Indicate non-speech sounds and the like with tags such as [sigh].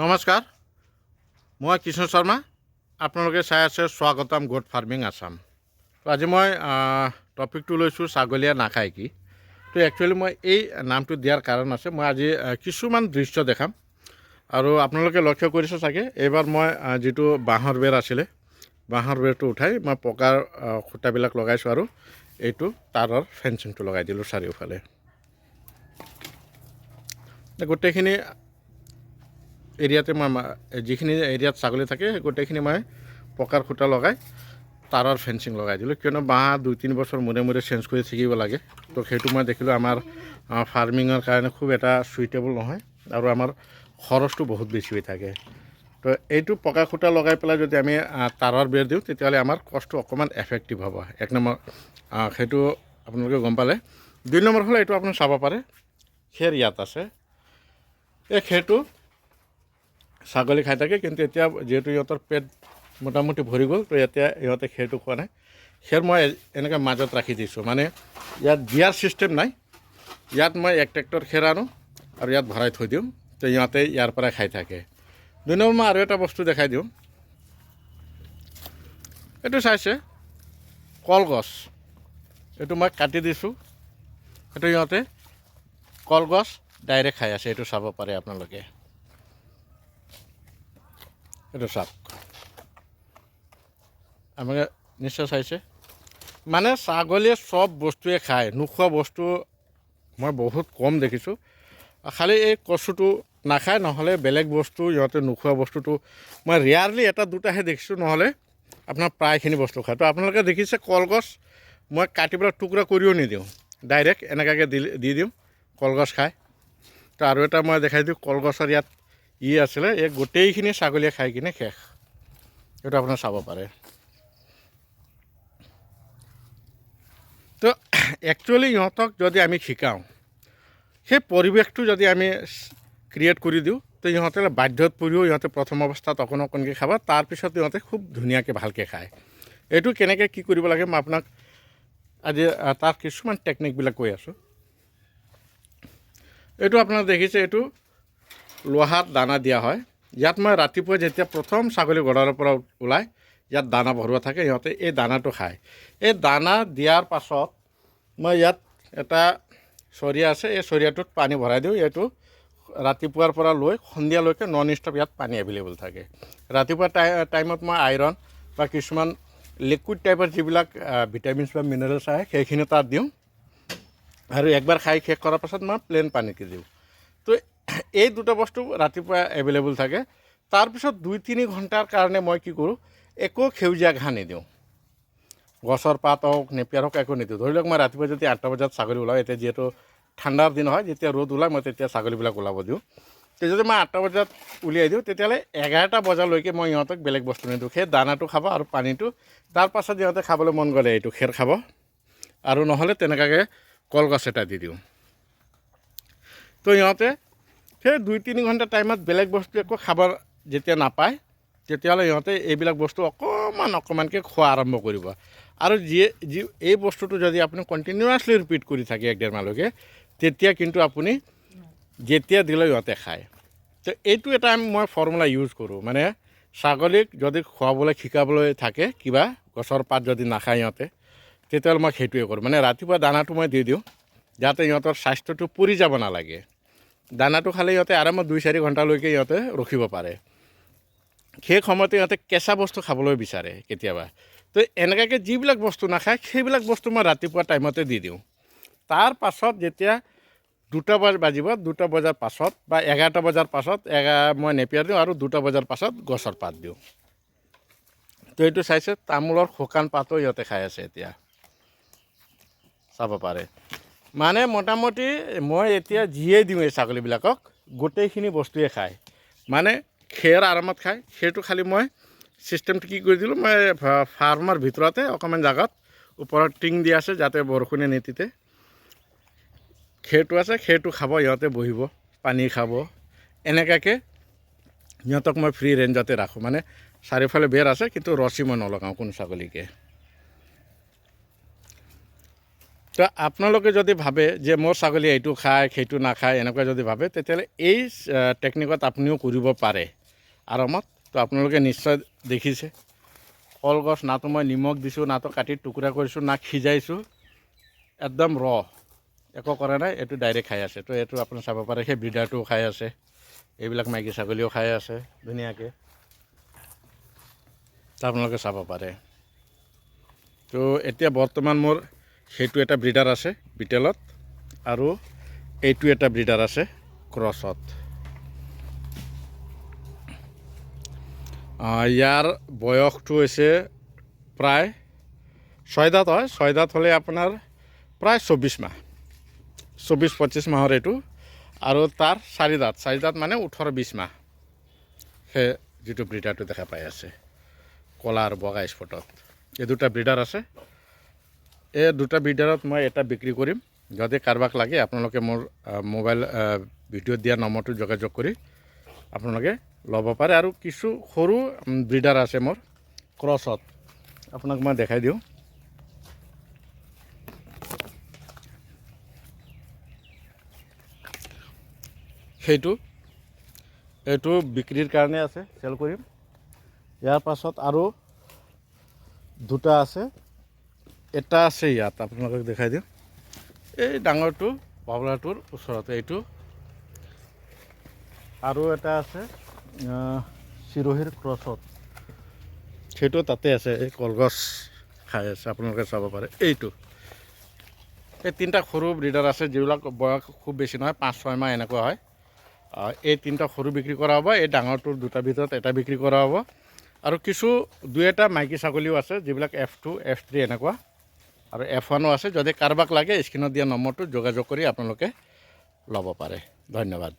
নমস্কাৰ মই কৃষ্ণ শৰ্মা, আপোনালোকে চাই আছে স্বাগতম গোট ফাৰ্মিং আছাম। তো আজি মই টপিকটো লৈছোঁ ছাগলীয়ে নাখায় কি। তো একচুৱেলি মই এই নামটো দিয়াৰ কাৰণ আছে, মই আজি কিছুমান দৃশ্য দেখাম। আৰু আপোনালোকে লক্ষ্য কৰিছে চাগে, এইবাৰ মই যিটো বাঁহৰ বেৰ আছিলে, বাঁহৰ বেৰটো উঠাই মই পকাৰ খুঁটাবিলাক লগাইছোঁ আৰু এইটো তাৰৰ ফেঞ্চিংটো লগাই দিলোঁ চাৰিওফালে। গোটেইখিনি এৰিয়াতে মই যিখিনি এৰিয়াত ছাগলী থাকে, গোটেইখিনি মই পকাৰ খুঁটা লগাই, তাৰৰ ফেঞ্চিং লগাই দিলোঁ। কিয়নো বাঁহ দুই, তিনি বছৰ মূৰে মূৰে চেঞ্জ কৰি থাকিব লাগে। তো সেইটো মই দেখিলোঁ, আমাৰ ফাৰ্মিঙৰ কাৰণে খুব এটা চুইটেবল নহয় আৰু আমাৰ খৰচটো বহুত বেছি হৈ থাকে। তো এইটো পকা খুঁটা লগাই পেলাই যদি আমি তাৰৰ বেৰ দিওঁ, তেতিয়াহ'লে আমাৰ কষ্টটো অকণমান এফেক্টিভ হ'ব। এক নম্বৰ সেইটো আপোনালোকে গম পালে। দুই নম্বৰ হ'লে, এইটো আপুনি চাব পাৰে, খেৰ ইয়াত আছে। এই খেৰটো ছাগলী খাই থাকে, কিন্তু এতিয়া যিহেতু ইহঁতৰ পেট মোটামুটি ভৰি গ'ল, তো এতিয়া ইহঁতে খেৰটো খোৱা নাই। খেৰ মই এনেকৈ মাজত ৰাখি দিছোঁ। মানে ইয়াত দিয়াৰ ছিষ্টেম নাই। ইয়াত মই এক ট্ৰেক্টৰ খেৰ আনো আৰু ইয়াত ভৰাই থৈ দিওঁ, তো ইহঁতে ইয়াৰ পৰাই খাই থাকে। দুই নম্বৰ মই আৰু এটা বস্তু দেখাই দিওঁ। এইটো চাইছে, কলগছ। এইটো মই কাটি দিছোঁ। এইটো ইহঁতে কলগছ ডাইৰেক্ট খাই আছে, এইটো চাব পাৰে আপোনালোকে। এইটো চাওক আপোনালোকে নিশ্চয় চাইছে মানে ছাগলীয়ে চব বস্তুৱে খায়, নোখোৱা বস্তু মই বহুত কম দেখিছোঁ। খালি এই কচুটো নাখায়, নহ'লে বেলেগ বস্তু, ইহঁতে নোখোৱা বস্তুটো। মই ৰেয়াৰলি এটা দুটাহে দেখিছোঁ, নহ'লে আপোনাৰ প্ৰায়খিনি বস্তু খায়। তো আপোনালোকে দেখিছে কলগছ, মই কাটি পেলাই টুকুৰা কৰিও নিদিওঁ। ডাইৰেক্ট এনেকুৱাকৈ দি দি দিওঁ, কলগছ খায়। তো আৰু এটা মই দেখাই দিওঁ, কলগছৰ ইয়াত ই আছিলে, এই গোটেইখিনি ছাগলীয়ে খাই কিনে শেষ। এইটো আপোনাৰ চাব পাৰে। তো একচুৱেলি ইহঁতক যদি আমি শিকাওঁ, সেই পৰিৱেশটো যদি আমি ক্ৰিয়েট কৰি দিওঁ, তো ইহঁতে বাধ্যত পৰিও, ইহঁতে প্ৰথম অৱস্থাত অকণ অকণকৈ খাব তাৰপিছত ইহঁতে খুব ধুনীয়াকৈ ভালকৈ খায়। এইটো কেনেকৈ কি কৰিব লাগে, মই আপোনাক আজি তাৰ কিছুমান টেকনিকবিলাক কৈ আছোঁ। এইটো আপোনাৰ দেখিছে, এইটো লোহাত দানা দিয়া হয়। ইয়াত মই ৰাতিপুৱা যেতিয়া প্ৰথম ছাগলী গঁড়ালৰ পৰা ওলাই, ইয়াত দানা ভৰোৱা থাকে, সিহঁতে এই দানাটো খায়। এই দানা দিয়াৰ পাছত মই ইয়াত এটা চৰিয়া আছে, এই চৰিয়াটোত পানী ভৰাই দিওঁ। এইটো ৰাতিপুৱাৰ পৰা লৈ সন্ধিয়ালৈকে নন ষ্টপ ইয়াত পানী এভেইলেবল থাকে। ৰাতিপুৱা টাই, টাইমত মই আইৰণ বা কিছুমান লিকুইড টাইপৰ যিবিলাক ভিটামিনছ বা মিনাৰেলছ আহে, সেইখিনি তাত দিওঁ। আৰু একবাৰ খাই শেষ কৰাৰ পাছত মই প্লেইন পানীকে দিওঁ। [coughs] এই দুটা বস্তু ৰাতিপুৱা এভেইলেবল থাকে। তাৰপিছত দুই, তিনি ঘণ্টাৰ কাৰণে মই কি কৰোঁ, একো সেউজীয়া ঘাঁহ নিদিওঁ। গছৰ পাত হওক, নেপিয়াৰ হওক, একো নিদিওঁ। ধৰি লওক, মই ৰাতিপুৱা যদি আঠটা বজাত ছাগলী ওলাওঁ এতিয়া যিহেতু ঠাণ্ডাৰ দিন হয়, যেতিয়া ৰ'দ ওলায়, মই তেতিয়া ছাগলীবিলাক ওলাব দিওঁ। তো যদি মই আঠটা বজাত উলিয়াই দিওঁ, তেতিয়াহ'লে এঘাৰটা বজালৈকে মই ইহঁতক বেলেগ বস্তু নিদিওঁ। সেই দানাটো খাব আৰু পানীটো। তাৰ পাছত ইহঁতে খাবলৈ মন গ'লে এইটো খেৰ খাব। আৰু নহ'লে তেনেকুৱাকৈ কলগছ এটা দি দিওঁ। তো ইহঁতে সেই দুই, তিনি ঘণ্টা টাইমত বেলেগ বস্তু একো খাব যেতিয়া নাপায়, তেতিয়াহ'লে ইহঁতে এইবিলাক বস্তু অকণমান অকণমানকৈ খোৱা আৰম্ভ কৰিব। আৰু যিয়ে, যি, এই বস্তুটো যদি আপুনি কণ্টিনিউৱাছলি ৰিপিট কৰি থাকে এক ডেৰ মাহলৈকে, তেতিয়া কিন্তু আপুনি যেতিয়া দিলেও ইহঁতে খায়। তো এইটো এটা মই ফৰ্মুলা ইউজ কৰোঁ। মানে ছাগলীক যদি খুৱাবলৈ, শিকাবলৈ থাকে, কিবা গছৰ পাত যদি নাখায় ইহঁতে, তেতিয়াহ'লে মই সেইটোৱে কৰোঁ। মানে ৰাতিপুৱা দানাটো মই দি দিওঁ, যাতে ইহঁতৰ স্বাস্থ্যটো পৰি যাব নালাগে। দানাটো খালে ইহঁতে আৰামত দুই, চাৰি ঘণ্টালৈকে ইহঁতে ৰখিব পাৰে। সেই সময়তে ইহঁতে কেঁচা বস্তু খাবলৈ বিচাৰে কেতিয়াবা। তো এনেকুৱাকৈ যিবিলাক বস্তু নাখায়, সেইবিলাক বস্তু মই ৰাতিপুৱা টাইমতে দি দিওঁ। তাৰ পাছত যেতিয়া দুটা বজ, বাজিব, দুটা বজাৰ পাছত বা এঘাৰটা বজাৰ পাছত এঘাৰ মই নেপিয়াৰ দিওঁ আৰু দুটা বজাৰ পাছত গছৰ পাত দিওঁ। তো এইটো চাইছে, তামোলৰ শুকান পাতো ইহঁতে খাই আছে এতিয়া। চাব পাৰে। মানে মোটামুটি মই এতিয়া যিয়ে দিওঁ এই ছাগলীবিলাকক, গোটেইখিনি বস্তুৱে খায়। মানে খেৰ আৰামত খায়, সেইটো খালি মই ছিষ্টেমটো কি কৰি দিলোঁ, মই ফাৰ্মৰ ভিতৰতে অকণমান জেগাত ওপৰত টিং দি আছে যাতে বৰষুণে নিতিতে খেৰটো আছে, খেৰটো খাব, ইহঁতে বহিব, পানী খাব। এনেকুৱাকৈ সিহঁতক মই ফ্ৰী ৰেঞ্জতে ৰাখোঁ। মানে চাৰিওফালে বেৰ আছে, কিন্তু ৰছী মই নলগাওঁ কোনো ছাগলীকে। তো আপোনালোকে যদি ভাবে যে মোৰ ছাগলী এইটো খায়, সেইটো নাখায়, এনেকুৱা যদি ভাবে, তেতিয়াহ'লে এই টেকনিকত আপুনিও কৰিব পাৰে। আৰামত। তো আপোনালোকে নিশ্চয় দেখিছে। কলগছ নাতো মই নিমখ দিছোঁ নাতো কাটি টুকুৰা কৰিছোঁ, না সিজাইছোঁ। একদম ৰ। একো কৰা নাই, এইটো ডাইৰেক্ট খাই আছে। তো এইটো আপুনি চাব পাৰে, সেই ব্ৰিডাৰটোও খাই আছে। এইবিলাক মাইকী ছাগলীও খাই আছে, ধুনীয়াকৈ। আপোনালোকে চাব পাৰে। তো এতিয়া বৰ্তমান মোৰ সেইটো এটা ব্ৰিডাৰ আছে বিটেলত আৰু এইটো এটা ব্ৰিডাৰ আছে ক্ৰছত। ইয়াৰ বয়সটো হৈছে প্ৰায় ছয় হয়। ছয় হ'লে আপোনাৰ প্ৰায় চৌব্বিছ মাহ। চৌব্বিছ পঁচিছ মাহৰ এইটো। আৰু তাৰ চাৰি দাঁত। মানে ওঠৰ, বিছ মাহ। সেই যিটো ব্ৰিডাৰটো দেখা পাই আছে। ক'লা আৰু বগা স্পটত। এই দুটা ব্ৰিডাৰ আছে। এই দুটা ব্ৰিডাৰত মই এটা বিক্ৰী কৰিম। যদি কাৰোবাক লাগে, আপোনালোকে মোৰ মোবাইল ভিডিঅ'ত দিয়া নম্বৰটো যোগাযোগ কৰি আপোনালোকে ল'ব পাৰে। আৰু কিছু সৰু ব্ৰিডাৰ আছে মোৰ ক্ৰছত আপোনাক মই দেখাই দিওঁ। সেইটো, এইটো বিক্ৰীৰ কাৰণে আছে চেল কৰিম। ইয়াৰ পাছত আৰু দুটা আছে। এটা আছে ইয়াত, আপোনালোকক দেখাই দিওঁ। এই ডাঙৰটো বাবলাটোৰ ওচৰতে এইটো। আৰু এটা আছে চিৰহীৰ ক্ৰছত সেইটো তাতে আছে, এই কলগছ খাই আছে, আপোনালোকে চাব পাৰে। এইটো। এই তিনিটা সৰু ব্ৰিডাৰ আছে, যিবিলাক বয়স খুব বেছি নহয়, পাঁচ, ছয় মাহ এনেকুৱা হয়। এই তিনিটা সৰু বিক্ৰী কৰা হ'ব, এই ডাঙৰটোৰ দুটাৰ ভিতৰত এটা বিক্ৰী কৰা হ'ব। আৰু কিছু দুই এটা মাইকী ছাগলীও আছে, যিবিলাক এফ টু এফ থ্ৰী এনেকুৱা। আৰু এফ ওৱানো আছে, যদি কাৰোবাক লাগে স্ক্ৰীণত দিয়া নম্বৰটো যোগাযোগ কৰি আপোনালোকে ল'ব পাৰে। ধন্যবাদ।